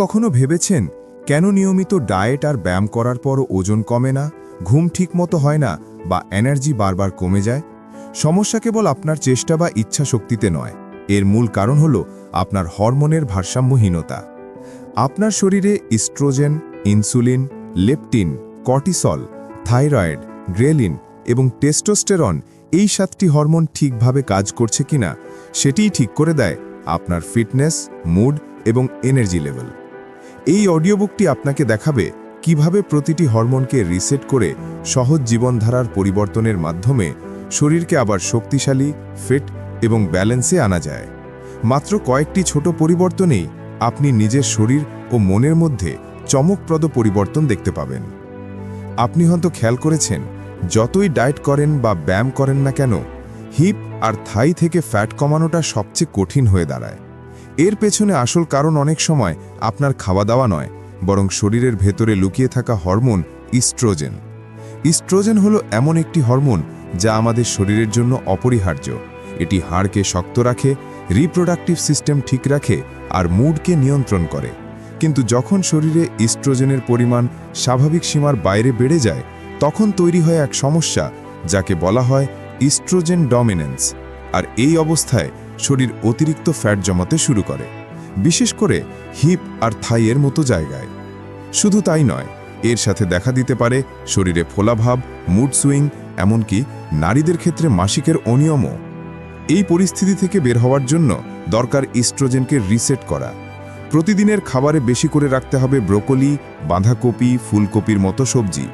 কখনো ভেবেছেন, কেন নিয়মিত ডায়েট আর ব্যায়াম করার পরও ওজন কমে না, ঘুম ঠিকমতো হয় না, বা এনার্জি বারবার কমে যায়? সমস্যা কেবল আপনার চেষ্টা বা ইচ্ছা শক্তিতে নয়। এর মূল কারণ হল আপনার হরমোনের ভারসাম্যহীনতা। আপনার শরীরে oestrogen, insulin, leptin, cortisol, thyroid, ghrelin এবং টেস্টোস্টেরন এই সাতটি হরমোন ঠিকভাবে কাজ করছে কিনা, সেটিই ঠিক করে দেয় আপনার ফিটনেস, মুড এবং এনার্জি লেভেল। এই অডিও বুকটি আপনাকে দেখাবে কীভাবে প্রতিটি হরমোনকে রিসেট করে সহজ জীবনধারার পরিবর্তনের মাধ্যমে শরীরকে আবার শক্তিশালী, ফিট এবং ব্যালেন্সে আনা যায়। মাত্র কয়েকটি ছোট পরিবর্তনেই আপনি নিজের শরীর ও মনের মধ্যে চমকপ্রদ পরিবর্তন দেখতে পাবেন। আপনি হয়তো খেয়াল করেছেন, যতই ডায়েট করেন বা ব্যায়াম করেন না কেন, হিপ আর থাই থেকে ফ্যাট কমানোটা সবচেয়ে কঠিন হয়ে দাঁড়ায়। এর পেছনে আসল কারণ অনেক সময় আপনার খাওয়া দাওয়া নয়, বরং শরীরের ভেতরে লুকিয়ে থাকা হরমোন ইস্ট্রোজেন। ইস্ট্রোজেন হলো এমন একটি হরমোন যা আমাদের শরীরের জন্য অপরিহার্য। এটি হাড়কে শক্ত রাখে, রিপ্রোডাক্টিভ সিস্টেম ঠিক রাখে আর মুডকে নিয়ন্ত্রণ করে। কিন্তু যখন শরীরে ইস্ট্রোজেনের পরিমাণ স্বাভাবিক সীমার বাইরে বেড়ে যায়, তখন তৈরি হয় এক সমস্যা, যাকে বলা হয় ইস্ট্রোজেন ডমিনেন্স। আর এই অবস্থায় শরীর অতিরিক্ত ফ্যাট জমাতে শুরু করে, বিশেষ করে হিপ আর থাইয়ের মতো জায়গায়। শুধু তাই নয়, এর সাথে দেখা দিতে পারে শরীরে ফোলাভাব মুড সুইং এমনকি নারীদের ক্ষেত্রে মাসিকের অনিয়মও। এই পরিস্থিতি থেকে বের হওয়ার জন্য দরকার ইস্ট্রোজেনকে রিসেট করা। প্রতিদিনের খাবারে বেশি করে রাখতে হবে ব্রোকলি, বাঁধাকপি, ফুলকপির মতো সবজি,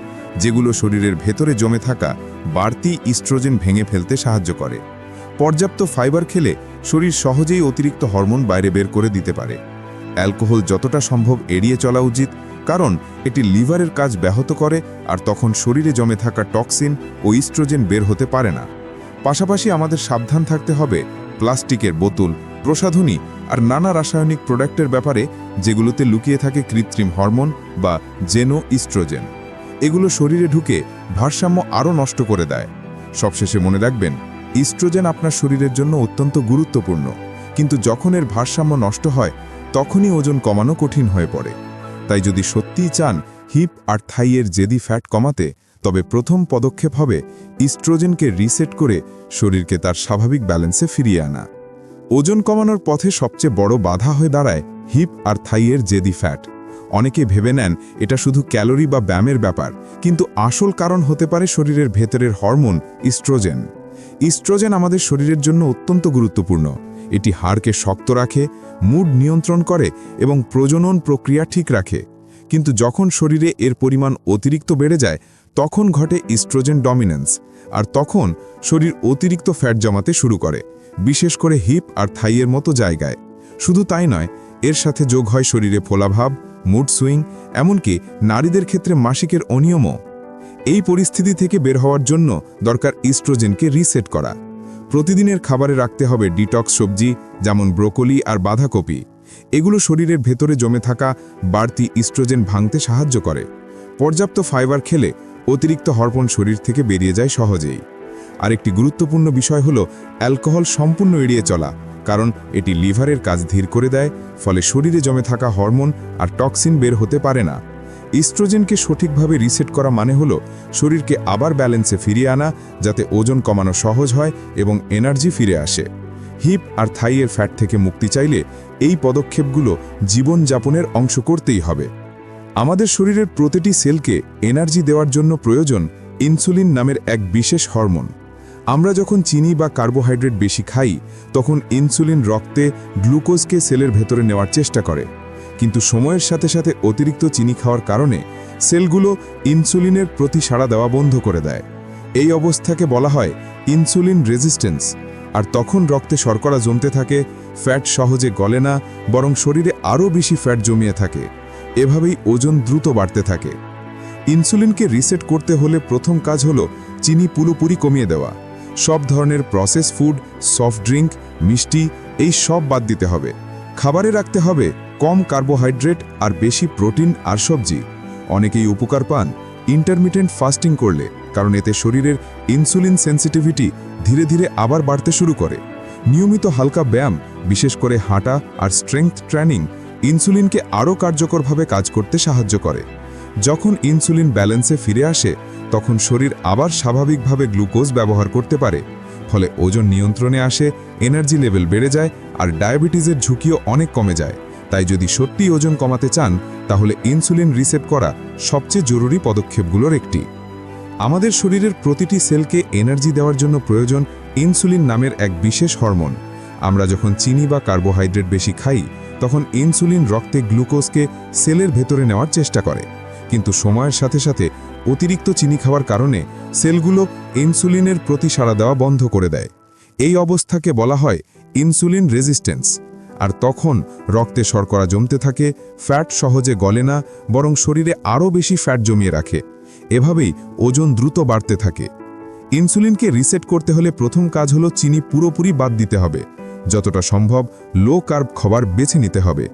যেগুলো শরীরের ভেতরে জমে থাকা বাড়তি ইস্ট্রোজেন ভেঙে ফেলতে সাহায্য করে। পর্যাপ্ত ফাইবার খেলে শরীর সহজেই অতিরিক্ত হরমোন বাইরে বের করে দিতে পারে। অ্যালকোহল যতটা সম্ভব এড়িয়ে চলা উচিত, কারণ এটি লিভারের কাজ ব্যাহত করে আর তখন শরীরে জমে থাকা টক্সিন ও ইস্ট্রোজেন বের হতে পারে না। পাশাপাশি আমাদের সাবধান থাকতে হবে প্লাস্টিকের বোতল, প্রসাধনী আর নানা রাসায়নিক প্রোডাক্টের ব্যাপারে যেগুলোতে লুকিয়ে থাকে কৃত্রিম হরমোন বা জেনো ইস্ট্রোজেন। এগুলো শরীরে ঢুকে ভারসাম্য আরও নষ্ট করে দেয়। সবশেষে মনে রাখবেন ইস্ট্রোজেন আপনার শরীরের জন্য অত্যন্ত গুরুত্বপূর্ণ, কিন্তু যখন এর ভারসাম্য নষ্ট হয়, তখনই ওজন কমানো কঠিন হয়ে পড়ে। তাই যদি সত্যিই চান হিপ আর থাইয়ের জেদি ফ্যাট কমাতে, তবে প্রথম পদক্ষেপ হবে ইস্ট্রোজেনকে রিসেট করে শরীরকে তার স্বাভাবিক ব্যালেন্সে ফিরিয়ে আনা। ওজন কমানোর পথে সবচেয়ে বড় বাধা হয়ে দাঁড়ায় হিপ আর থাইয়ের জেদি ফ্যাট। অনেকে ভেবে নেন এটা শুধু ক্যালোরি বা ব্যায়ামের ব্যাপার, কিন্তু আসল কারণ হতে পারে শরীরের ভেতরের হরমোন ইস্ট্রোজেন। ইস্ট্রোজেন আমাদের শরীরের জন্য অত্যন্ত গুরুত্বপূর্ণ। এটি হাড়কে শক্ত রাখে, মুড নিয়ন্ত্রণ করে এবং প্রজনন প্রক্রিয়া ঠিক রাখে। কিন্তু যখন শরীরে এর পরিমাণ অতিরিক্ত বেড়ে যায়, তখন ঘটে ইস্ট্রোজেন ডমিনেন্স, আর তখন শরীর অতিরিক্ত ফ্যাট জমাতে শুরু করে, বিশেষ করে হিপ আর থাইয়ের মতো জায়গায়। শুধু তাই নয়, এর সাথে যোগ হয় শরীরে ফোলাভাব, মুড সুইং, এমনকি নারীদের ক্ষেত্রে মাসিকের অনিয়মও। এই পরিস্থিতি থেকে বের হওয়ার জন্য দরকার ইস্ট্রোজেনকে রিসেট করা। প্রতিদিনের খাবারে রাখতে হবে ডিটক্স সবজি, যেমন ব্রোকলি আর বাঁধাকপি। এগুলো শরীরের ভেতরে জমে থাকা বাড়তি ইস্ট্রোজেন ভাঙতে সাহায্য করে। পর্যাপ্ত ফাইবার খেলে অতিরিক্ত হরমোন শরীর থেকে বেরিয়ে যায় সহজেই। আরেকটি গুরুত্বপূর্ণ বিষয় হল, অ্যালকোহল সম্পূর্ণ এড়িয়ে চলা, কারণ এটি লিভারের কাজ ধীর করে দেয়, ফলে শরীরে জমে থাকা হরমোন আর টক্সিন বের হতে পারে না। ইস্ট্রোজেনকে সঠিকভাবে রিসেট করা মানে হল শরীরকে আবার ব্যালেন্সে ফিরিয়ে আনা যাতে ওজন কমানো সহজ হয় এবং এনার্জি ফিরে আসে। হিপ আর থাইয়ের ফ্যাট থেকে মুক্তি চাইলে এই পদক্ষেপগুলো জীবনযাপনের অংশ করতেই হবে। আমাদের শরীরের প্রতিটি সেলকে এনার্জি দেওয়ার জন্য প্রয়োজন ইনসুলিন নামের এক বিশেষ হরমোন। আমরা যখন চিনি বা কার্বোহাইড্রেট বেশি খাই, তখন ইনসুলিন রক্তে গ্লুকোজকে সেলের ভেতরে নেওয়ার চেষ্টা করে। কিন্তু সময়ের সাথে সাথে অতিরিক্ত চিনি খাওয়ার কারণে সেলগুলো ইনসুলিনের প্রতি সাড়া দেওয়া বন্ধ করে দেয়। এই অবস্থাকে বলা হয় ইনসুলিন রেজিস্ট্যান্স। আর তখন রক্তে শর্করা জমতে থাকে, ফ্যাট সহজে গলে না, বরং শরীরে আরও বেশি ফ্যাট জমিয়ে থাকে। এভাবেই ওজন দ্রুত বাড়তে থাকে। ইনসুলিনকে রিসেট করতে হলে প্রথম কাজ হলো চিনি পুরোপুরি কমিয়ে দেওয়া। সব ধরনের প্রসেস ফুড, সফট ড্রিঙ্ক, মিষ্টি, এই সব বাদ দিতে হবে। খাবারে রাখতে হবে কম কার্বোহাইড্রেট আর বেশি প্রোটিন আর সবজি। অনেকেই উপকার পান ইন্টারমিটেন্ট ফাস্টিং করলে, কারণ এতে শরীরের ইনসুলিন সেন্সিটিভিটি ধীরে ধীরে আবার বাড়তে শুরু করে। নিয়মিত হালকা ব্যায়াম, বিশেষ করে হাঁটা আর স্ট্রেংথ ট্রেনিং ইনসুলিনকে আরও কার্যকরভাবে কাজ করতে সাহায্য করে। যখন ইনসুলিন ব্যালেন্সে ফিরে আসে, তখন শরীর আবার স্বাভাবিকভাবে গ্লুকোজ ব্যবহার করতে পারে, ফলে ওজন নিয়ন্ত্রণে আসে এনার্জি লেভেল বেড়ে যায় আর ডায়াবেটিসের ঝুঁকিও অনেক কমে যায়। তাই যদি সত্যিই ওজন কমাতে চান, তাহলে ইনসুলিন রিসেট করা সবচেয়ে জরুরি পদক্ষেপগুলোর একটি। আমাদের শরীরের প্রতিটি সেলকে এনার্জি দেওয়ার জন্য প্রয়োজন ইনসুলিন নামের এক বিশেষ হরমোন। আমরা যখন চিনি বা কার্বোহাইড্রেট বেশি খাই, তখন ইনসুলিন রক্তে গ্লুকোজকে সেলের ভেতরে নেওয়ার চেষ্টা করে। কিন্তু সময়ের সাথে সাথে অতিরিক্ত চিনি খাওয়ার কারণে সেলগুলো ইনসুলিনের প্রতি সাড়া দেওয়া বন্ধ করে দেয়। এই অবস্থাকে বলা হয় ইনসুলিন রেজিস্ট্যান্স। আর তখন রক্তে শর্করা জমতে থাকে, ফ্যাট সহজে গলে না, বরং শরীরে আরও বেশি ফ্যাট জমিয়ে রাখে। এভাবেই ওজন দ্রুত বাড়তে থাকে। ইনসুলিনকে রিসেট করতে হলে প্রথম কাজ হলো চিনি পুরোপুরি বাদ দিতে হবে। যতটা সম্ভব লো কার্ব খাবার বেছে নিতে হবে,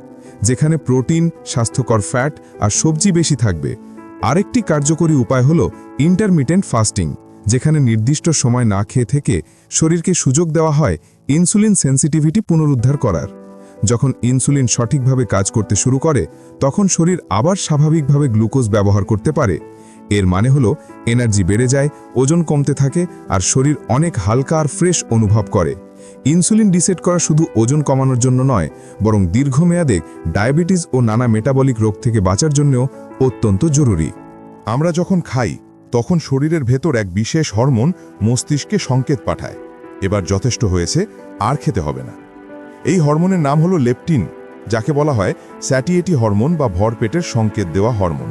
যেখানে প্রোটিন, স্বাস্থ্যকর ফ্যাট আর সবজি বেশি থাকবে। আরেকটি কার্যকরী উপায় হলো ইন্টারমিটেন্ট ফাস্টিং, যেখানে নির্দিষ্ট সময় না খেয়ে থেকে শরীরকে সুযোগ দেওয়া হয় ইনসুলিন সেন্সিটিভিটি পুনরুদ্ধার করার। যখন ইনসুলিন সঠিকভাবে কাজ করতে শুরু করে, তখন শরীর আবার স্বাভাবিকভাবে গ্লুকোজ ব্যবহার করতে পারে। এর মানে হলো, এনার্জি বেড়ে যায়, ওজন কমতে থাকে, আর শরীর অনেক হালকা আর ফ্রেশ অনুভব করে। ইনসুলিন ডিসেট করা শুধু ওজন কমানোর জন্য নয়, বরং দীর্ঘমেয়াদে ডায়াবেটিস ও নানা মেটাবলিক রোগ থেকে বাঁচার জন্যও অত্যন্ত জরুরি। আমরা যখন খাই, তখন শরীরের ভেতর এক বিশেষ হরমোন মস্তিষ্কে সংকেত পাঠায়। এবার যথেষ্ট হয়েছে, আর খেতে হবে না। এই হরমোনের নাম হলো লেপটিন, যাকে বলা হয় স্যাটিয়েটি হরমোন বা ভরপেটের সংকেত দেওয়া হরমোন।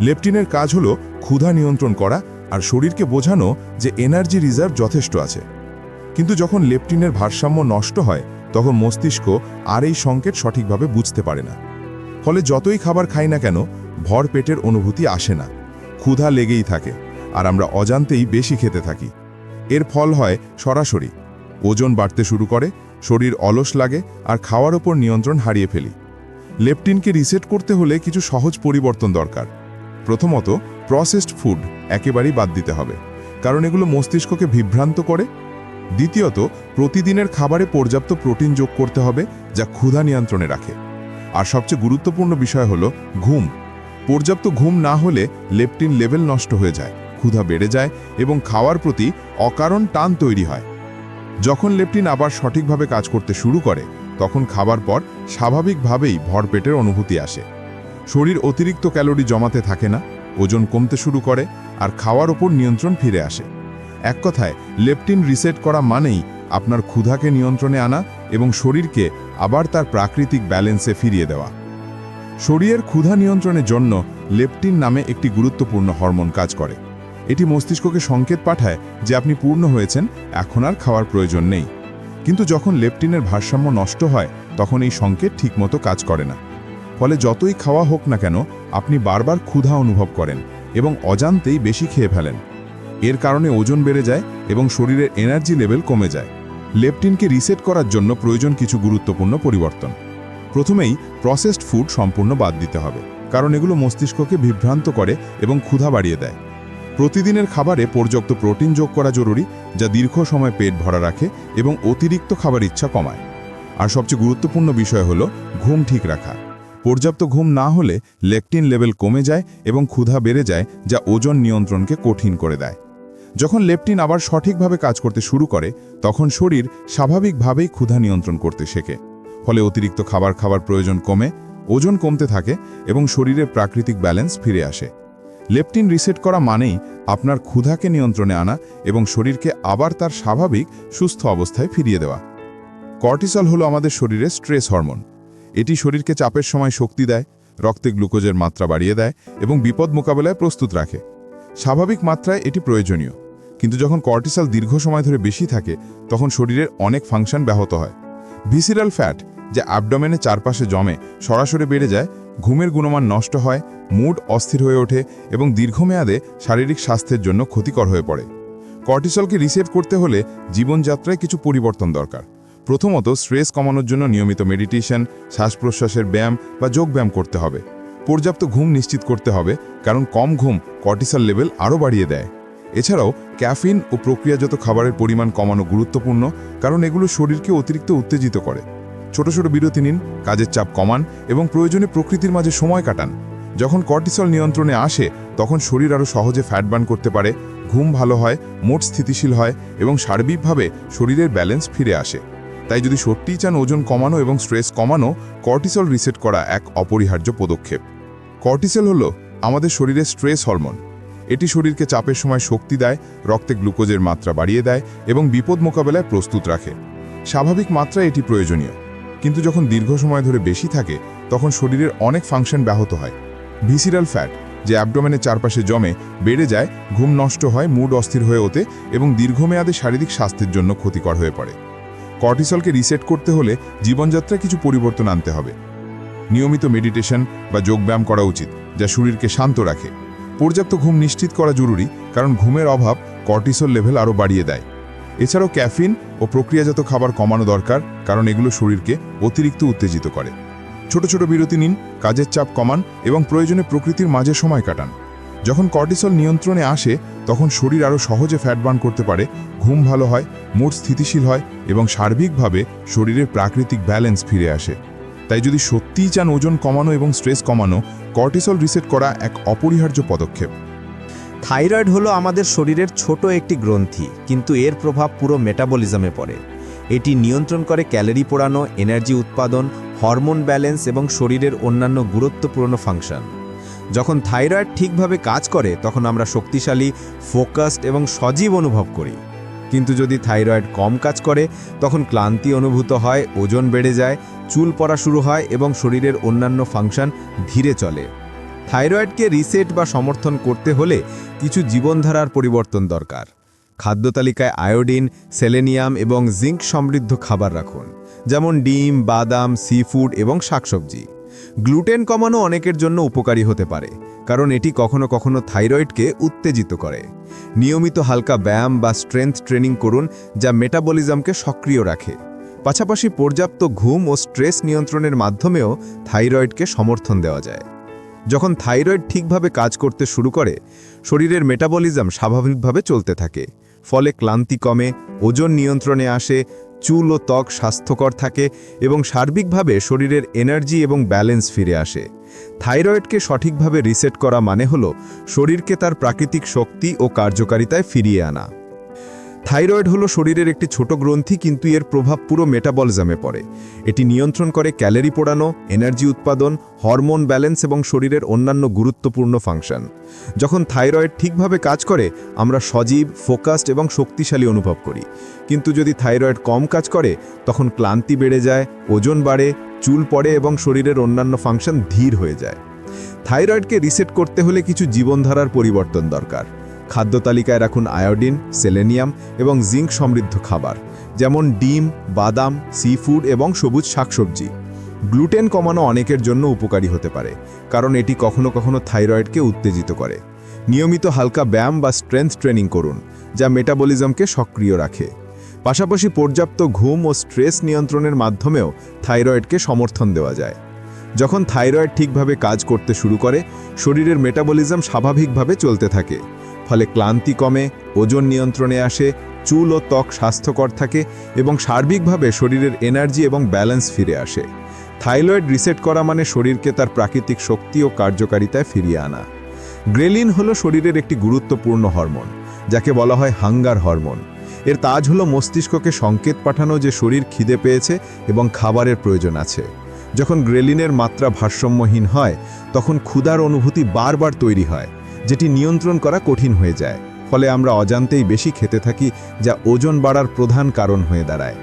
লেপটিনের কাজ হলো ক্ষুধা নিয়ন্ত্রণ করা আর শরীরকে বোঝানো যে এনার্জি রিজার্ভ যথেষ্ট আছে। কিন্তু যখন লেপটিনের ভারসাম্য নষ্ট হয়, তখন মস্তিষ্ক আর এই সংকেত সঠিকভাবে বুঝতে পারে না। ফলে যতই খাবার খাই না কেন ভর পেটের অনুভূতি আসে না। ক্ষুধা লেগেই থাকে আর আমরা অজান্তেই বেশি খেতে থাকি। এর ফল হয় সরাসরি। ওজন বাড়তে শুরু করে শরীর অলস লাগে আর খাওয়ার ওপর নিয়ন্ত্রণ হারিয়ে ফেলি। লেপটিনকে রিসেট করতে হলে কিছু সহজ পরিবর্তন দরকার। প্রথমত প্রসেসড ফুড একেবারেই বাদ দিতে হবে, কারণ এগুলো মস্তিষ্ককে বিভ্রান্ত করে। দ্বিতীয়ত, প্রতিদিনের খাবারে পর্যাপ্ত প্রোটিন যোগ করতে হবে, যা ক্ষুধা নিয়ন্ত্রণে রাখে। আর সবচেয়ে গুরুত্বপূর্ণ বিষয় হলো ঘুম। পর্যাপ্ত ঘুম না হলে লেপটিন লেভেল নষ্ট হয়ে যায়, ক্ষুধা বেড়ে যায় এবং খাওয়ার প্রতি অকারণ টান তৈরি হয়। যখন লেপটিন আবার সঠিকভাবে কাজ করতে শুরু করে, তখন খাবার পর স্বাভাবিকভাবেই ভরপেটের অনুভূতি আসে। শরীর অতিরিক্ত ক্যালোরি জমাতে থাকে না, ওজন কমতে শুরু করে, আর খাওয়ার ওপর নিয়ন্ত্রণ ফিরে আসে। এক কথায়, লেপটিন রিসেট করা মানেই আপনার ক্ষুধাকে নিয়ন্ত্রণে আনা এবং শরীরকে আবার তার প্রাকৃতিক ব্যালেন্সে ফিরিয়ে দেওয়া। শরীরের ক্ষুধা নিয়ন্ত্রণের জন্য লেপটিন নামে একটি গুরুত্বপূর্ণ হরমোন কাজ করে। এটি মস্তিষ্ককে সংকেত পাঠায় যে আপনি পূর্ণ হয়েছেন, এখন আর খাওয়ার প্রয়োজন নেই। কিন্তু যখন লেপটিনের ভারসাম্য নষ্ট হয়, তখন এই সংকেত ঠিকমতো কাজ করে না। ফলে যতই খাওয়া হোক না কেন, আপনি বারবার ক্ষুধা অনুভব করেন এবং অজান্তেই বেশি খেয়ে ফেলেন। এর কারণে ওজন বেড়ে যায় এবং শরীরের এনার্জি লেভেল কমে যায়। লেপটিনকে রিসেট করার জন্য প্রয়োজন কিছু গুরুত্বপূর্ণ পরিবর্তন। প্রথমেই প্রসেসড ফুড সম্পূর্ণ বাদ দিতে হবে, কারণ এগুলো মস্তিষ্ককে বিভ্রান্ত করে এবং ক্ষুধা বাড়িয়ে দেয়। প্রতিদিনের খাবারে পর্যাপ্ত প্রোটিন যোগ করা জরুরি, যা দীর্ঘ সময় পেট ভরা রাখে এবং অতিরিক্ত খাবার ইচ্ছা কমায়। আর সবচেয়ে গুরুত্বপূর্ণ বিষয় হলো ঘুম ঠিক রাখা। পর্যাপ্ত ঘুম না হলে লেকটিন লেভেল কমে যায় এবং ক্ষুধা বেড়ে যায়, যা ওজন নিয়ন্ত্রণকে কঠিন করে দেয়। যখন লেপটিন আবার সঠিকভাবে কাজ করতে শুরু করে, তখন শরীর স্বাভাবিকভাবেই ক্ষুধা নিয়ন্ত্রণ করতে শেখে। ফলে অতিরিক্ত খাবার খাবার প্রয়োজন কমে, ওজন কমতে থাকে এবং শরীরের প্রাকৃতিক ব্যালেন্স ফিরে আসে। লেপটিন রিসেট করা মানেই আপনার ক্ষুধাকে নিয়ন্ত্রণে আনা এবং শরীরকে আবার তার স্বাভাবিক, সুস্থ অবস্থায় ফিরিয়ে দেওয়া। কর্টিসল হলো আমাদের শরীরের স্ট্রেস হরমোন। এটি শরীরকে চাপের সময় শক্তি দেয়, রক্তে গ্লুকোজের মাত্রা বাড়িয়ে দেয় এবং বিপদ মোকাবেলায় প্রস্তুত রাখে। স্বাভাবিক মাত্রায় এটি প্রয়োজনীয়। কিন্তু যখন কর্টিসল দীর্ঘ সময় ধরে বেশি থাকে, তখন শরীরের অনেক ফাংশন ব্যাহত হয়। ভিসিরাল ফ্যাট, যা অ্যাবডোমেনের চারপাশে জমে, সরাসরি বেড়ে যায় ঘুমের গুণমান নষ্ট হয়, মুড অস্থির হয়ে ওঠে এবং দীর্ঘমেয়াদে শারীরিক স্বাস্থ্যের জন্য ক্ষতিকর হয়ে পড়ে। কর্টিসলকে রিসেট করতে হলে জীবনযাত্রায় কিছু পরিবর্তন দরকার। প্রথমত, স্ট্রেস কমানোর জন্য নিয়মিত মেডিটেশন শ্বাস প্রশ্বাসের ব্যায়াম বা যোগব্যায়াম করতে হবে। পর্যাপ্ত ঘুম নিশ্চিত করতে হবে, কারণ কম ঘুম কর্টিসল লেভেল আরও বাড়িয়ে দেয়। এছাড়াও, ক্যাফিন ও প্রক্রিয়াজাত খাবারের পরিমাণ কমানো গুরুত্বপূর্ণ, কারণ এগুলো শরীরকে অতিরিক্ত উত্তেজিত করে। ছোট ছোট বিরতি নিন, কাজের চাপ কমান এবং প্রয়োজনে প্রকৃতির মাঝে সময় কাটান। যখন কর্টিসল নিয়ন্ত্রণে আসে, তখন শরীর আরও সহজে ফ্যাট বার্ন করতে পারে, ঘুম ভালো হয়, মোট স্থিতিশীল হয় এবং সার্বিকভাবে শরীরের ব্যালেন্স ফিরে আসে। তাই যদি সত্যিই চান ওজন কমানো এবং স্ট্রেস কমানো, কর্টিসল রিসেট করা এক অপরিহার্য পদক্ষেপ। কর্টিসল হলো আমাদের শরীরের স্ট্রেস হরমোন এটি শরীরকে চাপের সময় শক্তি দেয়, রক্তে গ্লুকোজের মাত্রা বাড়িয়ে দেয় এবং বিপদ মোকাবেলায় প্রস্তুত রাখে। স্বাভাবিক মাত্রায় এটি প্রয়োজনীয়। কিন্তু যখন দীর্ঘ সময় ধরে বেশি থাকে, তখন শরীরের অনেক ফাংশন ব্যাহত হয়। ভিসিরাল ফ্যাট, যে অ্যাবডোমেনের চারপাশে জমে, বেড়ে যায়, ঘুম নষ্ট হয়, মুড অস্থির হয়ে ওঠে এবং দীর্ঘমেয়াদে শারীরিক স্বাস্থ্যের জন্য ক্ষতিকর হয়ে পড়ে। কর্টিসলকে রিসেট করতে হলে জীবনযাত্রায় কিছু পরিবর্তন আনতে হবে। নিয়মিত মেডিটেশন বা যোগব্যায়াম করা উচিত, যা শরীরকে শান্ত রাখে। পর্যাপ্ত ঘুম নিশ্চিত করা জরুরি, কারণ ঘুমের অভাব কর্টিসল লেভেল আরও বাড়িয়ে দেয়। এছাড়াও ক্যাফিন ও প্রক্রিয়াজাত খাবার কমানো দরকার, কারণ এগুলো শরীরকে অতিরিক্ত উত্তেজিত করে। ছোট ছোট বিরতি নিন, কাজের চাপ কমান এবং প্রয়োজনে প্রকৃতির মাঝে সময় কাটান। যখন কর্টিসল নিয়ন্ত্রণে আসে, তখন শরীর আরও সহজে ফ্যাট বার্ন করতে পারে, ঘুম ভালো হয়, মুড স্থিতিশীল হয় এবং সার্বিকভাবে শরীরের প্রাকৃতিক ব্যালেন্স ফিরে আসে। তাই যদি সত্যিই চান ওজন কমানো এবং স্ট্রেস কমানো, কর্টিসল রিসেট করা এক অপরিহার্য পদক্ষেপ। থাইরয়েড হলো আমাদের শরীরের ছোট একটি গ্রন্থি, কিন্তু এর প্রভাব পুরো মেটাবলিজমে পড়ে। এটি নিয়ন্ত্রণ করে ক্যালোরি পোড়ানো, এনার্জি উৎপাদন, হরমোন ব্যালেন্স এবং শরীরের অন্যান্য গুরুত্বপূর্ণ ফাংশন। যখন থাইরয়েড ঠিকভাবে কাজ করে, তখন আমরা শক্তিশালী, ফোকাসড এবং সজীব অনুভব করি। কিন্তু যদি থাইরয়েড কম কাজ করে, তখন ক্লান্তি অনুভূত হয়, ওজন বেড়ে যায়, চুল পড়া শুরু হয় এবং শরীরের অন্যান্য ফাংশন ধীরে চলে। থাইরয়েডকে রিসেট বা সমর্থন করতে হলে কিছু জীবনধারার পরিবর্তন দরকার। খাদ্য তালিকায় আয়োডিন, সেলেনিয়াম এবং জিঙ্ক সমৃদ্ধ খাবার রাখুন, যেমন ডিম, বাদাম সি ফুড এবং শাকসবজি। গ্লুটেন কমানো অনেকের জন্য উপকারী হতে পারে, কারণ এটি কখনো কখনো থাইরয়েডকে উত্তেজিত করে। নিয়মিত হালকা ব্যায়াম বা স্ট্রেংথ ট্রেনিং করুন, যা মেটাবলিজমকে সক্রিয় রাখে। পাশাপাশি পর্যাপ্ত ঘুম ও স্ট্রেস নিয়ন্ত্রণের মাধ্যমেও থাইরয়েডকে সমর্থন দেওয়া যায়। যখন থাইরয়েড ঠিকভাবে কাজ করতে শুরু করে, শরীরের মেটাবলিজম স্বাভাবিকভাবে চলতে থাকে। ফলে ক্লান্তি কমে, ওজন নিয়ন্ত্রণে আসে, চুল ও ত্বক স্বাস্থ্যকর থাকে এবং সার্বিকভাবে শরীরের এনার্জি এবং ব্যালেন্স ফিরে আসে। থাইরয়েডকে সঠিকভাবে রিসেট করা মানে হল, শরীরকে তার প্রাকৃতিক শক্তি ও কার্যকারিতায় ফিরিয়ে আনা। থাইরয়েড হলো শরীরের একটি ছোট গ্রন্থি, কিন্তু এর প্রভাব পুরো মেটাবলিজমে পড়ে। এটি নিয়ন্ত্রণ করে ক্যালোরি পোড়ানো, এনার্জি উৎপাদন, হরমোন ব্যালেন্স এবং শরীরের অন্যান্য গুরুত্বপূর্ণ ফাংশন। যখন থাইরয়েড ঠিকভাবে কাজ করে, আমরা সজীব, ফোকাসড এবং শক্তিশালী অনুভব করি। কিন্তু যদি থাইরয়েড কম কাজ করে, তখন ক্লান্তি বেড়ে যায়, ওজন বাড়ে, চুল পড়ে এবং শরীরের অন্যান্য ফাংশন ধীর হয়ে যায়। থাইরয়েডকে রিসেট করতে হলে কিছু জীবনধারার পরিবর্তন দরকার। খাদ্য তালিকায় রাখুন আয়োডিন, সেলেনিয়াম এবং জিঙ্ক সমৃদ্ধ খাবার, যেমন ডিম, বাদাম সি ফুড এবং সবুজ শাকসবজি। গ্লুটেন কমানো অনেকের জন্য উপকারী হতে পারে, কারণ এটি কখনো কখনো থাইরয়েডকে উত্তেজিত করে। নিয়মিত হালকা ব্যায়াম বা স্ট্রেংথ ট্রেনিং করুন, যা মেটাবলিজমকে সক্রিয় রাখে। পাশাপাশি পর্যাপ্ত ঘুম ও স্ট্রেস নিয়ন্ত্রণের মাধ্যমেও থাইরয়েডকে সমর্থন দেওয়া যায়। যখন থাইরয়েড ঠিকভাবে কাজ করতে শুরু করে, শরীরের মেটাবলিজম স্বাভাবিকভাবে চলতে থাকে। ফলে ক্লান্তি কমে, ওজন নিয়ন্ত্রণে আসে, চুল ও ত্বক স্বাস্থ্যকর থাকে এবং সার্বিকভাবে শরীরের এনার্জি এবং ব্যালেন্স ফিরে আসে। থাইরয়েড রিসেট করা মানে শরীরকে তার প্রাকৃতিক শক্তি ও কার্যকারিতায় ফিরিয়ে আনা। গ্রেলিন হলো শরীরের একটি গুরুত্বপূর্ণ হরমোন, যাকে বলা হয় হাঙ্গার হরমোন। এর তাজ হলো মস্তিষ্ককে সংকেত পাঠানো যে শরীর খিদে পেয়েছে এবং খাবারের প্রয়োজন আছে। যখন গ্রেলিনের মাত্রা ভারসাম্যহীন হয়, তখন ক্ষুধার অনুভূতি বারবার তৈরি হয়। যেটি নিয়ন্ত্রণ করা কঠিন হয়ে যায়, ফলে আমরা অজান্তেই বেশি খেতে থাকি যা ওজন বাড়ার প্রধান কারণ হয়ে দাঁড়ায়।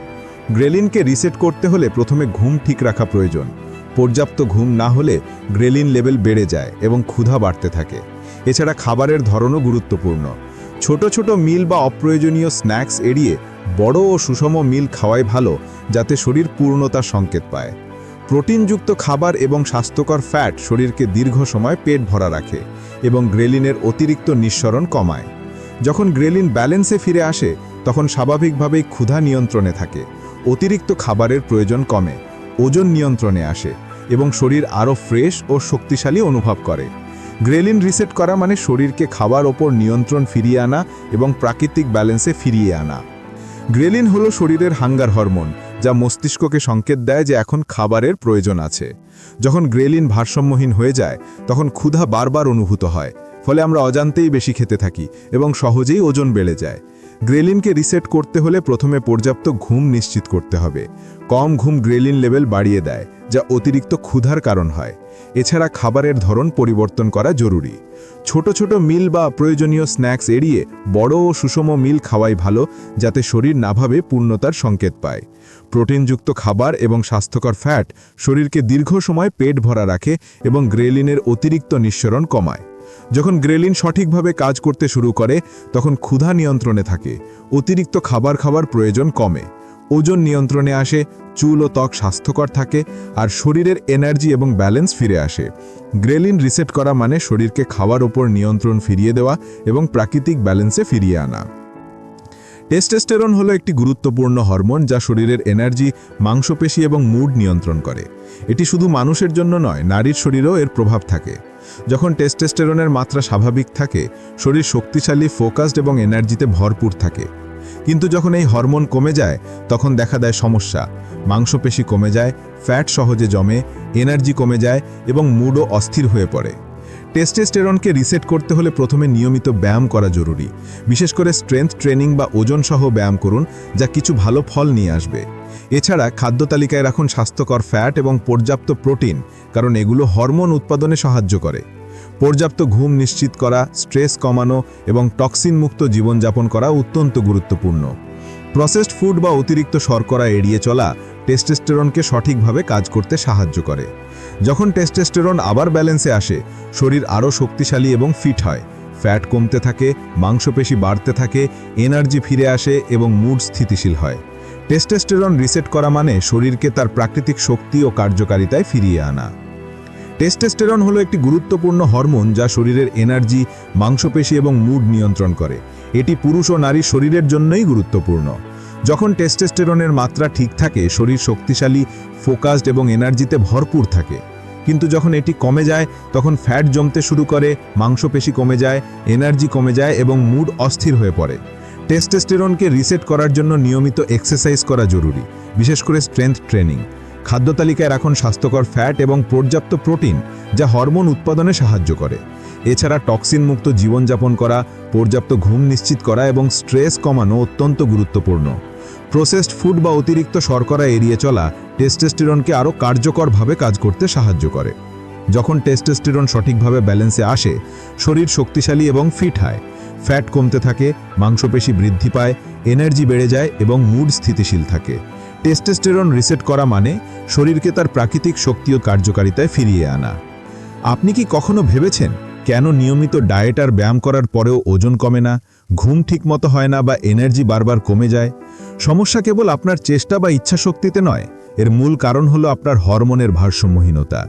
গ্রেলিনকে রিসেট করতে হলে প্রথমে ঘুম ঠিক রাখা প্রয়োজন। পর্যাপ্ত ঘুম না হলে গ্রেলিন লেভেল বেড়ে যায় এবং ক্ষুধা বাড়তে থাকে। এছাড়া খাবারের ধরনও গুরুত্বপূর্ণ। ছোট ছোট মিল বা অপ্রয়োজনীয় স্ন্যাক্স এড়িয়ে বড় ও সুষম মিল খাওয়াই ভালো, যাতে শরীর পূর্ণতার সংকেত পায়। প্রোটিনযুক্ত খাবার এবং স্বাস্থ্যকর ফ্যাট শরীরকে দীর্ঘ সময় পেট ভরা রাখে এবং গ্রেলিনের অতিরিক্ত নিঃসরণ কমায়। যখন গ্রেলিন ব্যালেন্সে ফিরে আসে, তখন স্বাভাবিকভাবেই ক্ষুধা নিয়ন্ত্রণে থাকে, অতিরিক্ত খাবারের প্রয়োজন কমে, ওজন নিয়ন্ত্রণে আসে এবং শরীর আরও ফ্রেশ ও শক্তিশালী অনুভব করে। গ্রেলিন রিসেট করা মানে শরীরকে খাবার ওপর নিয়ন্ত্রণ ফিরিয়ে আনা এবং প্রাকৃতিক ব্যালেন্সে ফিরিয়ে আনা। গ্রেলিন হলো শরীরের হাঙ্গার হরমোন যা মস্তিষ্ককে সংকেত দেয় যে এখন খাবারের প্রয়োজন আছে। যখন গ্রেলিন ভারসাম্যহীন হয়ে যায়, তখন ক্ষুধা বারবার অনুভূত হয়, ফলে আমরা অজান্তেই বেশি খেতে থাকি এবং সহজেই ওজন বেড়ে যায়। গ্রেলিনকে রিসেট করতে হলে প্রথমে পর্যাপ্ত ঘুম নিশ্চিত করতে হবে। কম ঘুম গ্রেলিন লেভেল বাড়িয়ে দেয়, যা অতিরিক্ত ক্ষুধার কারণ হয়। এছাড়া খাবারের ধরন পরিবর্তন করা জরুরি। ছোট ছোট মিল বা প্রয়োজনীয় স্ন্যাক্স এড়িয়ে বড় ও সুষম মিল খাওয়াই ভালো, যাতে শরীর নাভাবে পূর্ণতার সংকেত পায়। প্রোটিনযুক্ত খাবার এবং স্বাস্থ্যকর ফ্যাট শরীরকে দীর্ঘ সময় পেট ভরা রাখে এবং গ্রেলিনের অতিরিক্ত নিঃসরণ কমায়। যখন গ্রেলিন সঠিকভাবে কাজ করতে শুরু করে, তখন ক্ষুধা নিয়ন্ত্রণে থাকে, অতিরিক্ত খাবার খাবার প্রয়োজন কমে। ওজন নিয়ন্ত্রণে আসে, চুল ও ত্বক স্বাস্থ্যকর থাকে, আর শরীরের এনার্জি এবং ব্যালেন্স ফিরে আসে। গ্রেলিন রিসেট করা মানে শরীরকে খাওয়ার ওপর নিয়ন্ত্রণ ফিরিয়ে দেওয়া এবং প্রাকৃতিক ব্যালেন্সে ফিরিয়ে আনা। টেস্টেস্টেরন হলো একটি গুরুত্বপূর্ণ হরমোন যা শরীরের এনার্জি মাংসপেশি এবং মুড নিয়ন্ত্রণ করে। এটি শুধু মানুষের জন্য নয়, নারীর শরীরেও এর প্রভাব থাকে। যখন টেস্টেস্টেরনের মাত্রা স্বাভাবিক থাকে, শরীর শক্তিশালী ফোকাসড এবং এনার্জিতে ভরপুর থাকে। কিন্তু যখন এই হরমোন কমে যায়, তখন দেখা দেয় সমস্যা। মাংসপেশি কমে যায়, ফ্যাট সহজে জমে, এনার্জি কমে যায় এবং মুডও অস্থির হয়ে পড়ে। টেস্টেস্টেরনকে রিসেট করতে হলে প্রথমে নিয়মিত ব্যায়াম করা জরুরি। বিশেষ করে স্ট্রেংথ ট্রেনিং বা ওজন সহ ব্যায়াম করুন, যা কিছু ভালো ফল নিয়ে আসবে। এছাড়া খাদ্য তালিকায় রাখুন স্বাস্থ্যকর ফ্যাট এবং পর্যাপ্ত প্রোটিন, কারণ এগুলো হরমোন উৎপাদনে সাহায্য করে। পর্যাপ্ত ঘুম নিশ্চিত করা, স্ট্রেস কমানো এবং টক্সিন মুক্ত জীবনযাপন করা অত্যন্ত গুরুত্বপূর্ণ। প্রসেসড ফুড বা অতিরিক্ত শর্করা এড়িয়ে চলা টেস্টেস্টেরনকে সঠিকভাবে কাজ করতে সাহায্য করে। যখন টেস্টেস্টেরন আবার ব্যালেন্সে আসে, শরীর আরও শক্তিশালী এবং ফিট হয়। ফ্যাট কমতে থাকে, মাংসপেশি বাড়তে থাকে, এনার্জি ফিরে আসে এবং মুড স্থিতিশীল হয়। টেস্টেস্টেরন রিসেট করা মানে শরীরকে তার প্রাকৃতিক শক্তি ও কার্যকারিতায় ফিরিয়ে আনা। টেস্টেস্টেরন হলো একটি গুরুত্বপূর্ণ হরমোন যা শরীরের এনার্জি মাংসপেশি এবং মুড নিয়ন্ত্রণ করে। এটি পুরুষ ও নারীর শরীরের জন্যই গুরুত্বপূর্ণ। যখন টেস্টেস্টেরনের মাত্রা ঠিক থাকে, শরীর শক্তিশালী ফোকাসড এবং এনার্জিতে ভরপুর থাকে। কিন্তু যখন এটি কমে যায়, তখন ফ্যাট জমতে শুরু করে, মাংসপেশি কমে যায় এনার্জি কমে যায় এবং মুড অস্থির হয়ে পড়ে। টেস্টেস্টেরনকে রিসেট করার জন্য নিয়মিত এক্সারসাইজ করা জরুরি, বিশেষ করে স্ট্রেংথ ট্রেনিং খাদ্য তালিকায় রাখুন স্বাস্থ্যকর ফ্যাট এবং পর্যাপ্ত প্রোটিন, যা হরমোন উৎপাদনে সাহায্য করে। এছাড়া টক্সিন মুক্ত জীবনযাপন করা, পর্যাপ্ত ঘুম নিশ্চিত করা এবং স্ট্রেস কমানো অত্যন্ত গুরুত্বপূর্ণ। প্রসেসড ফুড বা অতিরিক্ত শর্করা এড়িয়ে চলা টেস্টেস্টিরনকে আরও কার্যকরভাবে কাজ করতে সাহায্য করে। যখন টেস্টেস্টিরন সঠিকভাবে ব্যালেন্সে আসে, শরীর শক্তিশালী এবং ফিট হয়। ফ্যাট কমতে থাকে, মাংসপেশি বৃদ্ধি পায়, এনার্জি বেড়ে যায় এবং মুড স্থিতিশীল থাকে। টেস্টেস্টেরন রিসেট করা মানে শরীরকে তার প্রাকৃতিক শক্তি ও কার্যকারিতায় ফিরিয়ে আনা। আপনি কি কখনো ভেবেছেন কেন নিয়মিত ডায়েট আর ব্যায়াম করার পরেও ওজন কমে না, ঘুম ঠিকমতো হয় না বা এনার্জি বারবার কমে যায়? সমস্যা কেবল আপনার চেষ্টা বা ইচ্ছাশক্তিতে নয়, এর মূল কারণ হলো আপনার হরমোনের ভারসাম্যহীনতা।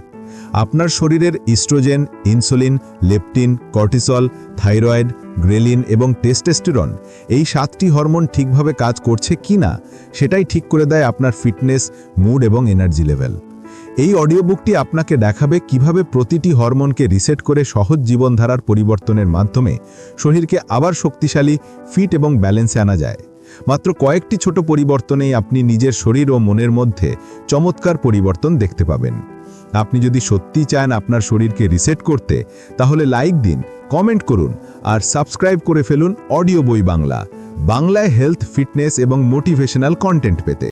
আপনার শরীরের estrogen, insulin, leptin, cortisol, thyroid, ghrelin এবং টেস্টেস্টেরন, এই সাতটি হরমোন ঠিকভাবে কাজ করছে কি না, সেটাই ঠিক করে দেয় আপনার ফিটনেস, মুড এবং এনার্জি লেভেল। এই অডিও বুকটি আপনাকে দেখাবে কীভাবে প্রতিটি হরমোনকে রিসেট করে সহজ জীবনধারার পরিবর্তনের মাধ্যমে শরীরকে আবার শক্তিশালী, ফিট এবং ব্যালেন্সে আনা যায়। মাত্র কয়েকটি ছোট পরিবর্তনেই আপনি নিজের শরীর ও মনের মধ্যে চমৎকার পরিবর্তন দেখতে পাবেন। আপনি যদি সত্যি চান আপনার শরীরকে রিসেট করতে, তাহলে লাইক দিন কমেন্ট করুন, আর সাবস্ক্রাইব করে ফেলুন অডিও বই বাংলা বাংলায় হেলথ ফিটনেস এবং মোটিভেশনাল কন্টেন্ট পেতে।